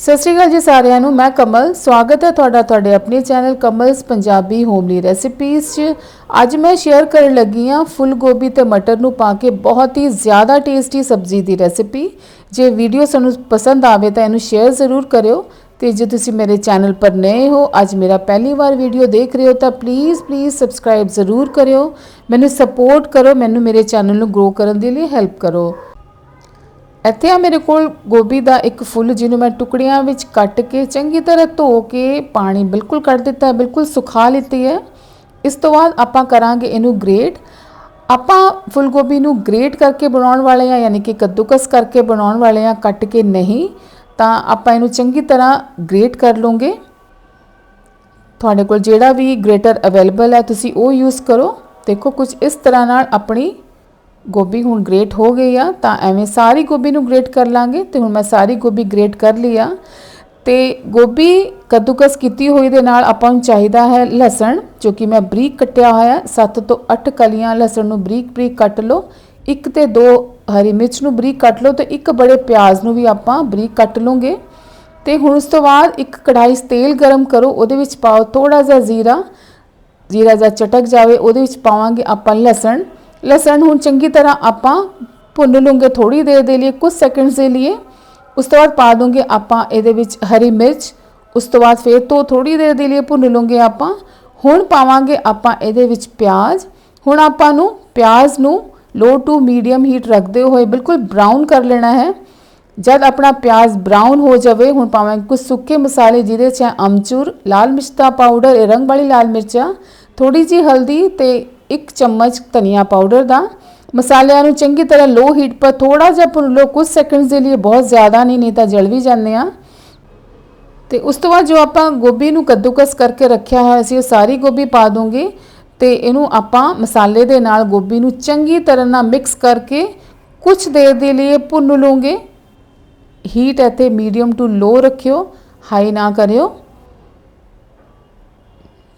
ਸਤਿ ਸ਼੍ਰੀ ਅਕਾਲ ਜੀ ਸਾਰਿਆਂ ਨੂੰ, ਮੈਂ ਕਮਲ। ਸਵਾਗਤ ਹੈ ਤੁਹਾਡਾ ਤੁਹਾਡੇ ਆਪਣੇ channel Kamal's Punjabi homely recipes 'ਚ। ਅੱਜ ਮੈਂ ਸ਼ੇਅਰ ਕਰਨ ਲੱਗੀ ਹਾਂ ਫੁੱਲ ਗੋਭੀ ਤੇ ਮਟਰ ਨੂੰ ਪਾ ਕੇ ਬਹੁਤ ਹੀ ਜ਼ਿਆਦਾ ਟੇਸਟੀ ਸਬਜ਼ੀ ਦੀ ਰੈਸਿਪੀ ਜੇ ਵੀਡੀਓ ਸਾਨੂੰ ਪਸੰਦ ਆਵੇ ਤਾਂ ਇਹਨੂੰ ਸ਼ੇਅਰ ਜ਼ਰੂਰ ਕਰਿਓ। ਤੇ ਜੇ ਤੁਸੀਂ ਮੇਰੇ ਚੈਨਲ ਪਰ ਨਏ ਹੋ, ਅੱਜ ਮੇਰਾ ਪਹਿਲੀ ਵਾਰ ਵੀਡੀਓ ਦੇਖ ਰਹੇ ਹੋ ਤਾਂ ਪਲੀਜ਼ ਪਲੀਜ਼ ਸਬਸਕ੍ਰਾਈਬ ਜ਼ਰੂਰ ਕਰਿਓ। ਮੈਨੂੰ ਸਪੋਰਟ ਕਰੋ, ਮੈਨੂੰ ਮੇਰੇ ਚੈਨਲ ਨੂੰ ਗਰੋ ਕਰਨ ਦੇ ਲਈ ਹੈਲਪ ਕਰੋ। ਇੱਥੇ ਆ ਮੇਰੇ ਕੋਲ ਗੋਭੀ ਦਾ ਇੱਕ ਫੁੱਲ ਜਿਹਨੂੰ ਮੈਂ ਟੁਕੜਿਆਂ ਵਿੱਚ ਕੱਟ ਕੇ ਚੰਗੀ ਤਰ੍ਹਾਂ ਧੋ ਕੇ ਪਾਣੀ ਬਿਲਕੁਲ ਕੱਢ ਦਿੱਤਾ ਬਿਲਕੁਲ ਸੁਖਾ ਲਿੱਤੀ ਹੈ। ਇਸ ਤੋਂ ਬਾਅਦ ਆਪਾਂ ਕਰਾਂਗੇ ਇਹਨੂੰ ਗ੍ਰੇਟ। ਆਪਾਂ ਫੁੱਲ ਗੋਭੀ ਨੂੰ ਗ੍ਰੇਟ ਕਰਕੇ ਬਣਾਉਣ ਵਾਲੇ ਆ ਯਾਨੀ ਕਿ ਕੱਦੂਕਸ ਕਰਕੇ ਬਣਾਉਣ ਵਾਲੇ ਆ ਕੱਟ ਕੇ ਨਹੀਂ, ਤਾਂ ਆਪਾਂ ਇਹਨੂੰ ਚੰਗੀ ਤਰ੍ਹਾਂ ਗ੍ਰੇਟ ਕਰ ਲਵਾਂਗੇ। ਤੁਹਾਡੇ ਕੋਲ ਜਿਹੜਾ ਵੀ ਗ੍ਰੇਟਰ ਅਵੇਲੇਬਲ ਹੈ, ਤੁਸੀਂ ਉਹ ਯੂਜ਼ ਕਰੋ। ਦੇਖੋ ਕੁਝ ਇਸ ਤਰ੍ਹਾਂ ਨਾਲ ਆਪਣੀ ਗੋਭੀ ਹੁਣ ਗ੍ਰੇਟ ਹੋ ਗਈ ਆ, ਤਾਂ ਐਵੇਂ ਸਾਰੀ ਗੋਭੀ ਨੂੰ ਗ੍ਰੇਟ ਕਰ ਲਾਂਗੇ ਤੇ ਹੁਣ ਮੈਂ ਸਾਰੀ ਗੋਭੀ ਗ੍ਰੇਟ ਕਰ ਲਈ ਆ। ਤੇ ਗੋਭੀ ਕੱਦੂਕਸ ਕੀਤੀ ਹੋਈ ਦੇ ਨਾਲ ਆਪਾਂ ਨੂੰ ਚਾਹੀਦਾ ਹੈ ਲਸਣ, ਜੋ ਕਿ ਮੈਂ ਬਰੀਕ ਕੱਟਿਆ ਹੋਇਆ 7 ਤੋਂ 8 ਕਲੀਆਂ ਲਸਣ ਨੂੰ ਬਰੀਕ ਬਰੀਕ ਕੱਟ ਲਓ, ਇੱਕ ਤੇ ਦੋ ਹਰੀ ਮਿਰਚ ਨੂੰ ਬਰੀਕ ਕੱਟ ਲਓ ਤੇ ਇੱਕ ਬੜੇ ਪਿਆਜ਼ ਨੂੰ ਵੀ ਆਪਾਂ ਬਰੀਕ ਕੱਟ ਲਵਾਂਗੇ। ਤੇ ਹੁਣ ਉਸ ਤੋਂ ਬਾਅਦ ਇੱਕ ਕੜਾਈ 'ਚ ਤੇਲ ਗਰਮ ਕਰੋ, ਉਹਦੇ ਵਿੱਚ ਪਾਓ ਥੋੜਾ ਜਿਹਾ ਜ਼ੀਰਾ ਜ਼ੀਰਾ ਜਿਹਾ ਚਟਕ ਜਾਵੇ, ਉਹਦੇ ਵਿੱਚ ਪਾਵਾਂਗੇ ਆਪਾਂ ਲਸਣ। ਲਸਣ ਹੁਣ ਚੰਗੀ ਤਰ੍ਹਾਂ ਆਪਾਂ ਭੁੰਨ ਲੂੰਗੇ ਥੋੜੀ ਦੇਰ ਦੇ ਲਈ ਕੁਝ ਸੈਕਿੰਡਸ ਦੇ ਲਈ। ਉਸ ਤੋਂ ਬਾਅਦ ਪਾ ਦੂੰਗੇ ਆਪਾਂ ਇਹਦੇ ਵਿੱਚ ਹਰੀ ਮਿਰਚ। ਉਸ ਤੋਂ ਬਾਅਦ ਫੇਰ ਤੋਂ ਥੋੜੀ ਦੇਰ ਦੇ ਲਈ ਭੁੰਨ ਲੂੰਗੇ ਆਪਾਂ। ਹੁਣ ਪਾਵਾਂਗੇ ਆਪਾਂ ਇਹਦੇ ਵਿੱਚ ਪਿਆਜ਼। ਹੁਣ ਆਪਾਂ ਨੂੰ ਪਿਆਜ਼ ਨੂੰ ਲੋ ਟੂ ਮੀਡੀਅਮ ਹੀਟ ਰੱਖਦੇ ਹੋਏ ਬਿਲਕੁਲ ਬਰਾਊਨ ਕਰ ਲੈਣਾ ਹੈ। ਜਦ ਆਪਣਾ ਪਿਆਜ਼ ਬਰਾਊਨ ਹੋ ਜਾਵੇ, ਹੁਣ ਪਾਵਾਂਗੇ ਕੁਝ ਸੁੱਕੇ ਮਸਾਲੇ ਜਿਹਦੇ 'ਚ ਹੈ ਅਮਚੂਰ, ਲਾਲ ਮਿਰਚ ਦਾ ਪਾਊਡਰ ਇਹ ਰੰਗ ਵਾਲੀ ਲਾਲ ਮਿਰਚਾਂ। ਥੋੜੀ ਜੀ ਹਲਦੀ ਤੇ ਇੱਕ ਚਮਚ ਧਨੀਆ ਪਾਊਡਰ ਦਾ। ਮਸਾਲਿਆਂ ਨੂੰ ਚੰਗੀ ਤਰ੍ਹਾਂ ਲੋ ਹੀਟ ਪਰ ਥੋੜਾ ਜਿਹਾ ਭੁੰਨ ਲਓ। ਕੁਝ ਸੈਕਿੰਡਸ ਦੇ ਲਈ ਬਹੁਤ ਜ਼ਿਆਦਾ ਨਹੀਂ ਨਹੀਂ ਤਾਂ ਜਲ ਵੀ ਜਾਂਦੇ ਆ। ਤੇ ਉਸ ਤੋਂ ਬਾਅਦ ਜੋ ਆਪਾਂ ਗੋਭੀ ਨੂੰ ਕੱਦੂਕਸ ਕਰਕੇ ਰੱਖਿਆ ਹੋਇਆ ਸੀ, ਉਹ ਸਾਰੀ ਗੋਭੀ ਪਾ ਦੂੰਗੇ। ਤੇ ਇਹਨੂੰ ਆਪਾਂ ਮਸਾਲੇ ਦੇ ਨਾਲ ਗੋਭੀ ਨੂੰ ਚੰਗੀ ਤਰ੍ਹਾਂ ਨਾਲ ਮਿਕਸ ਕਰਕੇ ਕੁਝ ਦੇਰ ਦੇ ਲਈ ਭੁੰਨ ਲਵਾਂਗੇ। ਹੀਟ ਇੱਥੇ ਮੀਡੀਅਮ ਟੂ ਲੋ ਰੱਖਿਓ। ਹਾਈ ਨਾ ਕਰਿਓ।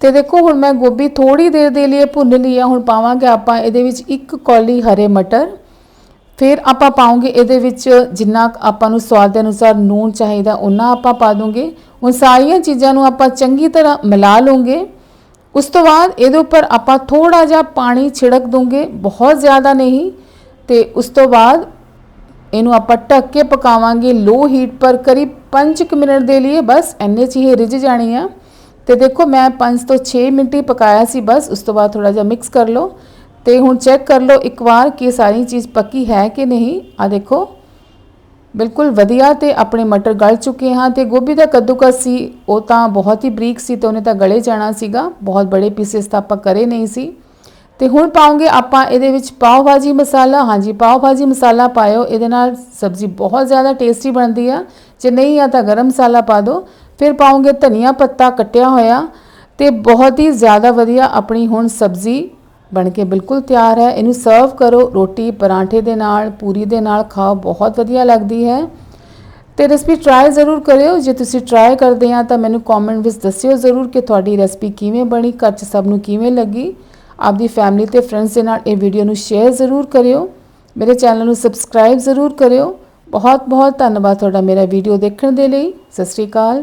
ਤੇ ਦੇਖੋ ਹੁਣ ਮੈਂ ਗੋਭੀ ਥੋੜੀ ਦੇਰ ਦੇ ਲਈ ਭੁੰਨ ਲਈ ਆ, ਹੁਣ ਪਾਵਾਂਗੇ ਆਪਾਂ ਇਹਦੇ ਵਿੱਚ ਇੱਕ ਕੌਲੀ ਹਰੇ ਮਟਰ। ਫਿਰ ਆਪਾਂ ਪਾਉਂਗੇ ਇਹਦੇ ਵਿੱਚ ਜਿੰਨਾ ਆਪਾਂ ਨੂੰ ਸਵਾਦ ਦੇ ਅਨੁਸਾਰ ਨੂਣ ਚਾਹੀਦਾ ਉਹਨਾਂ ਆਪਾਂ ਪਾ ਦੂੰਗੇ। ਹੁਣ ਸਾਰੀਆਂ ਚੀਜ਼ਾਂ ਨੂੰ ਆਪਾਂ ਚੰਗੀ ਤਰ੍ਹਾਂ ਮਿਲਾ ਲਵਾਂਗੇ ਉਸ ਤੋਂ ਬਾਅਦ ਇਹਦੇ ਉੱਪਰ ਆਪਾਂ ਥੋੜਾ ਜਿਹਾ ਪਾਣੀ ਛਿੜਕ ਦੂੰਗੇ, ਬਹੁਤ ਜ਼ਿਆਦਾ ਨਹੀਂ। ਤੇ ਉਸ ਤੋਂ ਬਾਅਦ ਇਹਨੂੰ ਆਪਾਂ ਢੱਕ ਕੇ ਪਕਾਵਾਂਗੇ, ਲੋ ਹੀਟ ਪਰ ਕਰੀਬ 5 ਮਿੰਟ ਦੇ ਲਈ, ਬਸ ਇੰਨੇ ਚ ਹੀ ਰਿੱਝ ਜਾਣੀ ਆ। ਤੇ ਦੇਖੋ ਮੈਂ 5 ਤੋਂ 6 ਮਿੰਟ ਹੀ ਪਕਾਇਆ ਸੀ ਬਸ, ਉਸ ਤੋਂ ਬਾਅਦ ਥੋੜਾ ਜਿਹਾ ਮਿਕਸ ਕਰ ਲਓ। ਤੇ ਹੁਣ ਚੈੱਕ ਕਰ ਲਓ ਇੱਕ ਵਾਰ ਕਿ ਸਾਰੀ ਚੀਜ਼ ਪੱਕੀ ਹੈ ਕਿ ਨਹੀਂ। ਆ ਦੇਖੋ, ਬਿਲਕੁਲ ਵਧੀਆ ਤੇ ਆਪਣੇ ਮਟਰ ਗਲ ਚੁੱਕੇ ਹਾਂ ਤੇ ਗੋਭੀ ਦਾ ਕੱਦੂਕਸ ਸੀ, ਉਹ ਤਾਂ ਬਹੁਤ ਹੀ ਬਰੀਕ ਸੀ ਤੇ ਉਹਨੇ ਤਾਂ ਗਲੇ ਜਾਣਾ ਸੀਗਾ। ਬਹੁਤ ਬੜੇ ਪੀਸਸ ਤਾਂ ਆਪਾਂ ਕਰੇ ਨਹੀਂ ਸੀ। ਤੇ ਹੁਣ ਪਾਉਂਗੇ ਆਪਾਂ ਇਹਦੇ ਵਿੱਚ ਪਾਓ ਭਾਜੀ ਮਸਾਲਾ। ਹਾਂਜੀ ਪਾਓ ਭਾਜੀ ਮਸਾਲਾ ਪਾਇਓ, ਇਹਦੇ ਨਾਲ ਸਬਜ਼ੀ ਬਹੁਤ ਜ਼ਿਆਦਾ ਟੇਸਟੀ ਬਣਦੀ ਆ। ਜੇ ਨਹੀਂ ਆ ਤਾਂ ਗਰਮ ਮਸਾਲਾ ਪਾ ਦਿਓ। ਫਿਰ ਪਾਉਂਗੇ ਧਨੀਆ ਪੱਤਾ ਕੱਟਿਆ ਹੋਇਆ ਤੇ ਬਹੁਤ ਹੀ ਜ਼ਿਆਦਾ ਵਧੀਆ ਆਪਣੀ ਹੁਣ ਸਬਜ਼ੀ ਬਣ ਕੇ ਬਿਲਕੁਲ ਤਿਆਰ ਹੈ। ਇਹਨੂੰ ਸਰਵ ਕਰੋ ਰੋਟੀ, ਪਰਾਂਠੇ ਦੇ ਨਾਲ, ਪੂਰੀ ਦੇ ਨਾਲ ਖਾਓ, ਬਹੁਤ ਵਧੀਆ ਲੱਗਦੀ ਹੈ। ਤੇ ਰੈਸਪੀ ਟਰਾਈ ਜ਼ਰੂਰ ਕਰਿਓ। ਜੇ ਤੁਸੀਂ ਟਰਾਈ ਕਰਦੇ ਆ ਤਾਂ ਮੈਨੂੰ ਕਮੈਂਟ ਵਿੱਚ ਦੱਸਿਓ ਜ਼ਰੂਰ ਕਿ ਤੁਹਾਡੀ ਰੈਸਪੀ ਕਿਵੇਂ ਬਣੀ, ਘਰ 'ਚ ਸਭ ਨੂੰ ਕਿਵੇਂ ਲੱਗੀ। ਆਪਦੀ ਫੈਮਿਲੀ ਤੇ ਫਰੈਂਡਸ ਦੇ ਨਾਲ ਇਹ ਵੀਡੀਓ ਨੂੰ ਸ਼ੇਅਰ ਜ਼ਰੂਰ ਕਰਿਓ। ਮੇਰੇ ਚੈਨਲ ਨੂੰ ਸਬਸਕ੍ਰਾਈਬ ਜ਼ਰੂਰ ਕਰਿਓ। ਬਹੁਤ ਬਹੁਤ ਧੰਨਵਾਦ ਤੁਹਾਡਾ ਮੇਰਾ ਵੀਡੀਓ ਦੇਖਣ ਦੇ ਲਈ। ਸਤਿ ਸ਼੍ਰੀ ਅਕਾਲ।